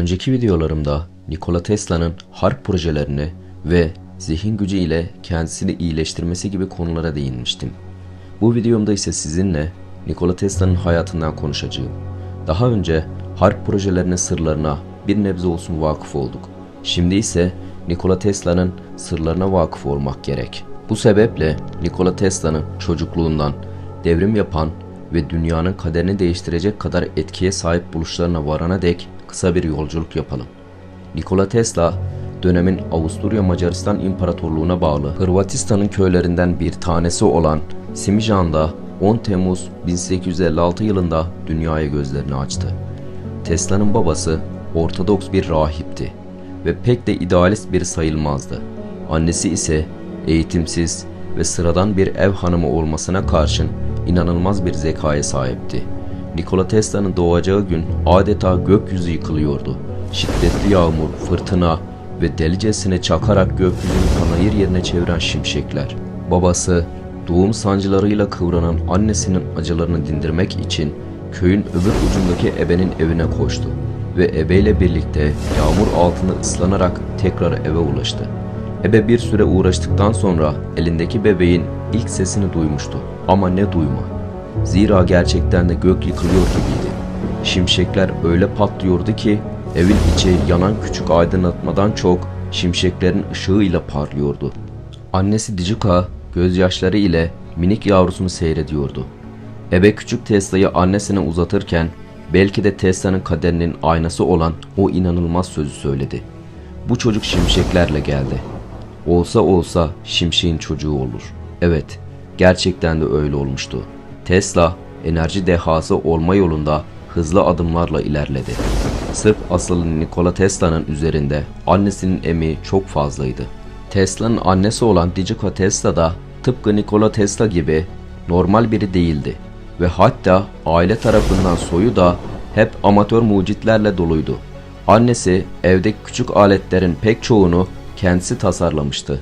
Önceki videolarımda Nikola Tesla'nın harp projelerini ve zihin gücü ile kendisini iyileştirmesi gibi konulara değinmiştim. Bu videomda ise sizinle Nikola Tesla'nın hayatından konuşacağım. Daha önce harp projelerinin sırlarına bir nebze olsun vakıf olduk. Şimdi ise Nikola Tesla'nın sırlarına vakıf olmak gerek. Bu sebeple Nikola Tesla'nın çocukluğundan devrim yapan ve dünyanın kaderini değiştirecek kadar etkiye sahip buluşlarına varana dek kısa bir yolculuk yapalım. Nikola Tesla dönemin Avusturya Macaristan İmparatorluğu'na bağlı Hırvatistan'ın köylerinden bir tanesi olan Simijan'da 10 Temmuz 1856 yılında dünyaya gözlerini açtı. Tesla'nın babası Ortodoks bir rahipti ve pek de idealist bir sayılmazdı. Annesi ise eğitimsiz ve sıradan bir ev hanımı olmasına karşın inanılmaz bir zekaya sahipti. Nikola Tesla'nın doğacağı gün adeta gökyüzü yıkılıyordu. Şiddetli yağmur, fırtına ve delicesine çakarak gökyüzünü panayır yerine çeviren şimşekler. Babası doğum sancılarıyla kıvranan annesinin acılarını dindirmek için köyün öbür ucundaki ebenin evine koştu ve ebeyle birlikte yağmur altında ıslanarak tekrar eve ulaştı. Ebe bir süre uğraştıktan sonra elindeki bebeğin ilk sesini duymuştu. Ama ne duyma. Zira gerçekten de gök yıkılıyor gibiydi. Şimşekler öyle patlıyordu ki evin içi yanan küçük aydınlatmadan çok şimşeklerin ışığıyla parlıyordu. Annesi Dicuka gözyaşları ile minik yavrusunu seyrediyordu. Ebe küçük Tesla'yı annesine uzatırken belki de Tesla'nın kaderinin aynası olan o inanılmaz sözü söyledi. Bu çocuk şimşeklerle geldi. Olsa olsa şimşeğin çocuğu olur. Evet, gerçekten de öyle olmuştu. Tesla enerji dehası olma yolunda hızlı adımlarla ilerledi. Sırf asılı Nikola Tesla'nın üzerinde annesinin emeği çok fazlaydı. Tesla'nın annesi olan Digico Tesla da tıpkı Nikola Tesla gibi normal biri değildi ve hatta aile tarafından soyu da hep amatör mucitlerle doluydu. Annesi evdeki küçük aletlerin pek çoğunu kendisi tasarlamıştı.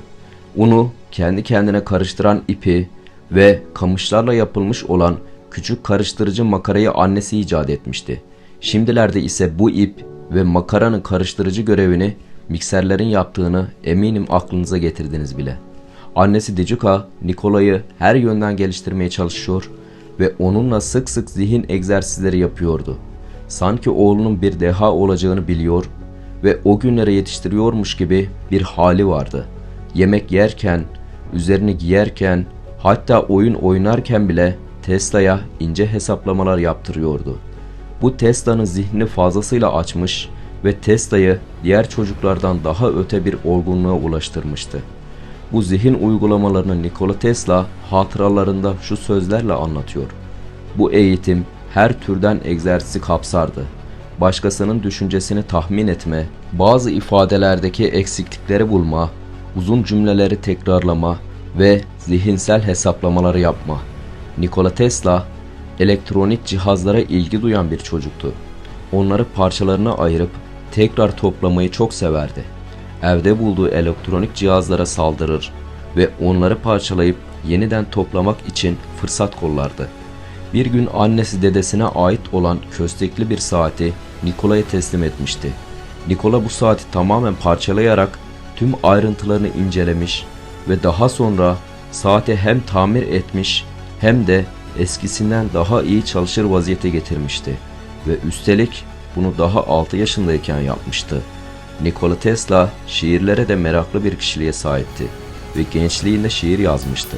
Unu kendi kendine karıştıran ipi ve kamışlarla yapılmış olan küçük karıştırıcı makarayı annesi icat etmişti. Şimdilerde ise bu ip ve makaranın karıştırıcı görevini mikserlerin yaptığını eminim aklınıza getirdiniz bile. Annesi Dicuka, Nikola'yı her yönden geliştirmeye çalışıyor ve onunla sık sık zihin egzersizleri yapıyordu. Sanki oğlunun bir deha olacağını biliyor ve o günlere yetiştiriyormuş gibi bir hali vardı. Yemek yerken, üzerini giyerken, hatta oyun oynarken bile Tesla'ya ince hesaplamalar yaptırıyordu. Bu Tesla'nın zihnini fazlasıyla açmış ve Tesla'yı diğer çocuklardan daha öte bir olgunluğa ulaştırmıştı. Bu zihin uygulamalarını Nikola Tesla hatıralarında şu sözlerle anlatıyor. Bu eğitim her türden egzersizi kapsardı. Başkasının düşüncesini tahmin etme, bazı ifadelerdeki eksiklikleri bulma, uzun cümleleri tekrarlama ve zihinsel hesaplamaları yapma. Nikola Tesla elektronik cihazlara ilgi duyan bir çocuktu. Onları parçalarına ayırıp tekrar toplamayı çok severdi. Evde bulduğu elektronik cihazlara saldırır ve onları parçalayıp yeniden toplamak için fırsat kollardı. Bir gün annesi dedesine ait olan köstekli bir saati Nikola'ya teslim etmişti. Nikola bu saati tamamen parçalayarak tüm ayrıntılarını incelemiş ve daha sonra saati hem tamir etmiş hem de eskisinden daha iyi çalışır vaziyete getirmişti ve üstelik bunu daha 6 yaşındayken yapmıştı. Nikola Tesla şiirlere de meraklı bir kişiliğe sahipti ve gençliğinde şiir yazmıştı.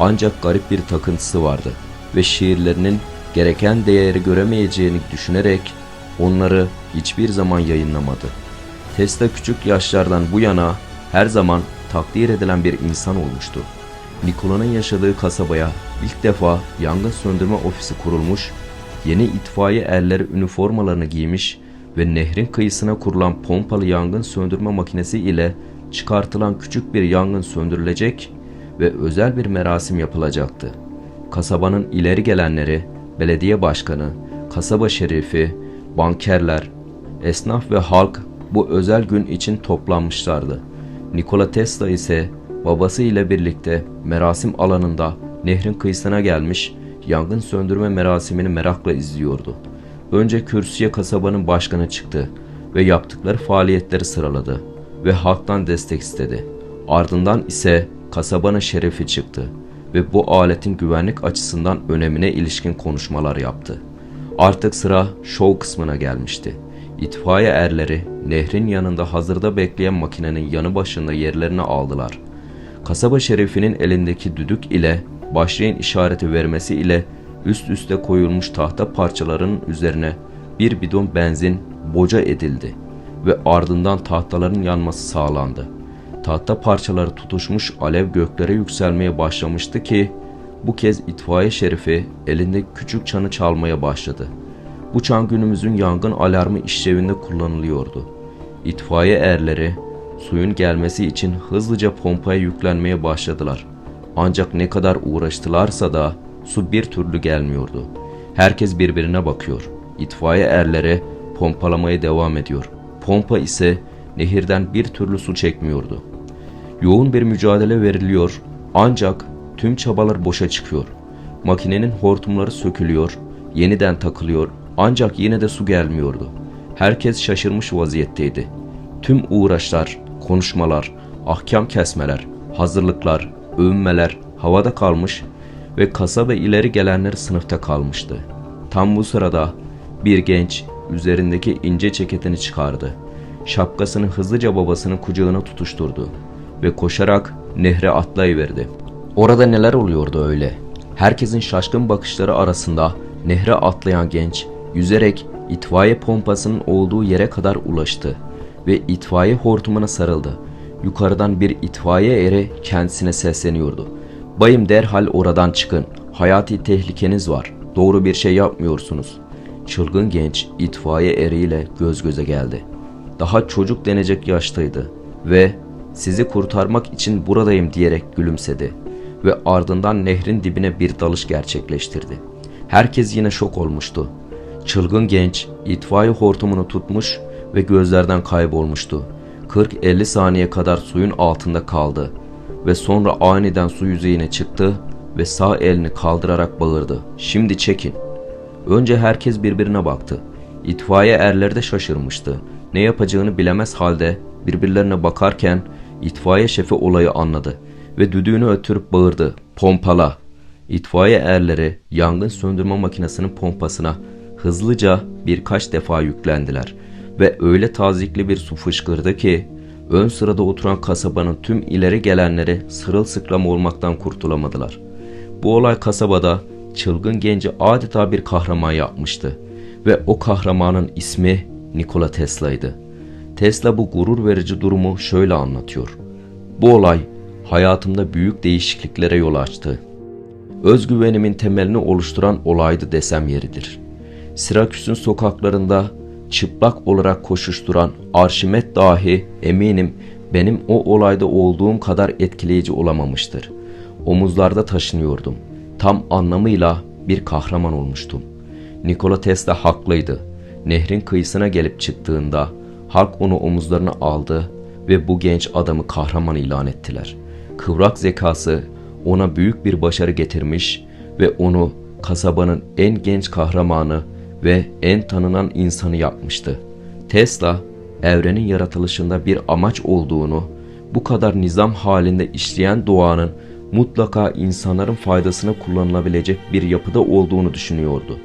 Ancak garip bir takıntısı vardı ve şiirlerinin gereken değeri göremeyeceğini düşünerek onları hiçbir zaman yayınlamadı. Tesla küçük yaşlardan bu yana her zaman takdir edilen bir insan olmuştu. Nikola'nın yaşadığı kasabaya ilk defa yangın söndürme ofisi kurulmuş, yeni itfaiye erleri üniformalarını giymiş ve nehrin kıyısına kurulan pompalı yangın söndürme makinesi ile çıkartılan küçük bir yangın söndürülecek ve özel bir merasim yapılacaktı. Kasabanın ileri gelenleri, belediye başkanı, kasaba şerifi, bankerler, esnaf ve halk bu özel gün için toplanmışlardı. Nikola Tesla ise babası ile birlikte merasim alanında nehrin kıyısına gelmiş yangın söndürme merasimini merakla izliyordu. Önce kürsüye kasabanın başkanı çıktı ve yaptıkları faaliyetleri sıraladı ve halktan destek istedi. Ardından ise kasabanın şerefi çıktı ve bu aletin güvenlik açısından önemine ilişkin konuşmalar yaptı. Artık sıra şov kısmına gelmişti. İtfaiye erleri nehrin yanında hazırda bekleyen makinenin yanı başında yerlerini aldılar. Kasaba şerifinin elindeki düdük ile başlayın işareti vermesi ile üst üste koyulmuş tahta parçalarının üzerine bir bidon benzin boca edildi ve ardından tahtaların yanması sağlandı. Tahta parçaları tutuşmuş alev göklere yükselmeye başlamıştı ki bu kez itfaiye şerifi elinde küçük çanı çalmaya başladı. Bu çan günümüzün yangın alarmı işlevinde kullanılıyordu. İtfaiye erleri suyun gelmesi için hızlıca pompaya yüklenmeye başladılar. Ancak ne kadar uğraştılarsa da su bir türlü gelmiyordu. Herkes birbirine bakıyor. İtfaiye erleri pompalamaya devam ediyor. Pompa ise nehirden bir türlü su çekmiyordu. Yoğun bir mücadele veriliyor ancak tüm çabalar boşa çıkıyor. Makinenin hortumları sökülüyor, yeniden takılıyor ancak yine de su gelmiyordu. Herkes şaşırmış vaziyetteydi. Tüm uğraşlar, konuşmalar, ahkam kesmeler, hazırlıklar, övünmeler havada kalmış ve kasaba ileri gelenler sınıfta kalmıştı. Tam bu sırada bir genç üzerindeki ince ceketini çıkardı. Şapkasını hızlıca babasının kucağına tutuşturdu ve koşarak nehre atlayıverdi. Orada neler oluyordu öyle? Herkesin şaşkın bakışları arasında nehre atlayan genç yüzerek itfaiye pompasının olduğu yere kadar ulaştı ve itfaiye hortumuna sarıldı. Yukarıdan bir itfaiye eri kendisine sesleniyordu. Bayım derhal oradan çıkın. Hayati tehlikeniz var. Doğru bir şey yapmıyorsunuz. Çılgın genç itfaiye eriyle göz göze geldi. Daha çocuk denecek yaştaydı ve sizi kurtarmak için buradayım diyerek gülümsedi ve ardından nehrin dibine bir dalış gerçekleştirdi. Herkes yine şok olmuştu. Çılgın genç itfaiye hortumunu tutmuş ve gözlerden kaybolmuştu. 40-50 saniye kadar suyun altında kaldı ve sonra aniden su yüzeyine çıktı ve sağ elini kaldırarak bağırdı. Şimdi çekin. Önce herkes birbirine baktı. İtfaiye erleri de şaşırmıştı. Ne yapacağını bilemez halde birbirlerine bakarken itfaiye şefi olayı anladı ve düdüğünü ötürüp bağırdı. Pompala. İtfaiye erleri yangın söndürme makinesinin pompasına hızlıca birkaç defa yüklendiler ve öyle tazikli bir su fışkırdı ki ön sırada oturan kasabanın tüm ileri gelenleri sırılsıklam olmaktan kurtulamadılar. Bu olay kasabada çılgın genci adeta bir kahraman yapmıştı ve o kahramanın ismi Nikola Tesla'ydı. Tesla bu gurur verici durumu şöyle anlatıyor. Bu olay hayatımda büyük değişikliklere yol açtı. Özgüvenimin temelini oluşturan olaydı desem yeridir. Siraküs'ün sokaklarında çıplak olarak koşuşturan Arşimet dahi eminim benim o olayda olduğum kadar etkileyici olamamıştır. Omuzlarda taşınıyordum. Tam anlamıyla bir kahraman olmuştum. Nikola Tesla haklıydı. Nehrin kıyısına gelip çıktığında halk onu omuzlarına aldı ve bu genç adamı kahraman ilan ettiler. Kıvrak zekası ona büyük bir başarı getirmiş ve onu kasabanın en genç kahramanı ve en tanınan insanı yapmıştı. Tesla, evrenin yaratılışında bir amaç olduğunu, bu kadar nizam halinde işleyen doğanın mutlaka insanların faydasına kullanılabilecek bir yapıda olduğunu düşünüyordu.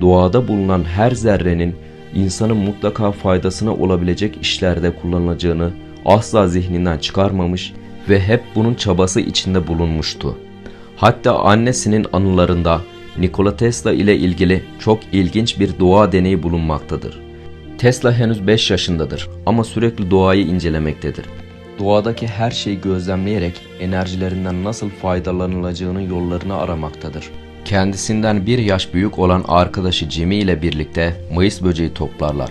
Doğada bulunan her zerrenin insanın mutlaka faydasına olabilecek işlerde kullanılacağını asla zihninden çıkarmamış ve hep bunun çabası içinde bulunmuştu. Hatta annesinin anılarında Nikola Tesla ile ilgili çok ilginç bir doğa deneyi bulunmaktadır. Tesla henüz 5 yaşındadır ama sürekli doğayı incelemektedir. Doğadaki her şeyi gözlemleyerek enerjilerinden nasıl faydalanılacağının yollarını aramaktadır. Kendisinden bir yaş büyük olan arkadaşı Jimmy ile birlikte Mayıs böceği toplarlar.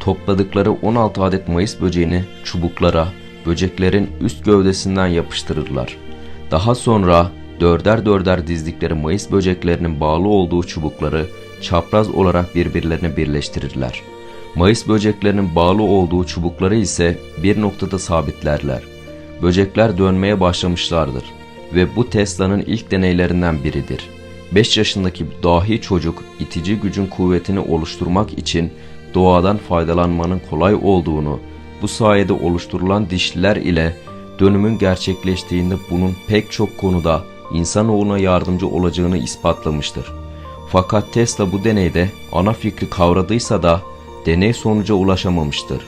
Topladıkları 16 adet Mayıs böceğini çubuklara, böceklerin üst gövdesinden yapıştırırlar. Daha sonra dörder dörder dizdikleri Mayıs böceklerinin bağlı olduğu çubukları çapraz olarak birbirlerine birleştirirler. Mayıs böceklerinin bağlı olduğu çubukları ise bir noktada sabitlerler. Böcekler dönmeye başlamışlardır ve bu Tesla'nın ilk deneylerinden biridir. 5 yaşındaki dahi çocuk itici gücün kuvvetini oluşturmak için doğadan faydalanmanın kolay olduğunu, bu sayede oluşturulan dişliler ile dönümün gerçekleştiğinde bunun pek çok konuda insanoğluna yardımcı olacağını ispatlamıştır. Fakat Tesla bu deneyde ana fikri kavradıysa da deney sonuca ulaşamamıştır.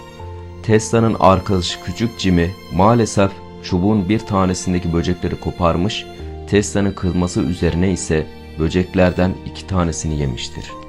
Tesla'nın arkadaşı küçük Jimmy maalesef çubuğun bir tanesindeki böcekleri koparmış, Tesla'nın kızması üzerine ise böceklerden iki tanesini yemiştir.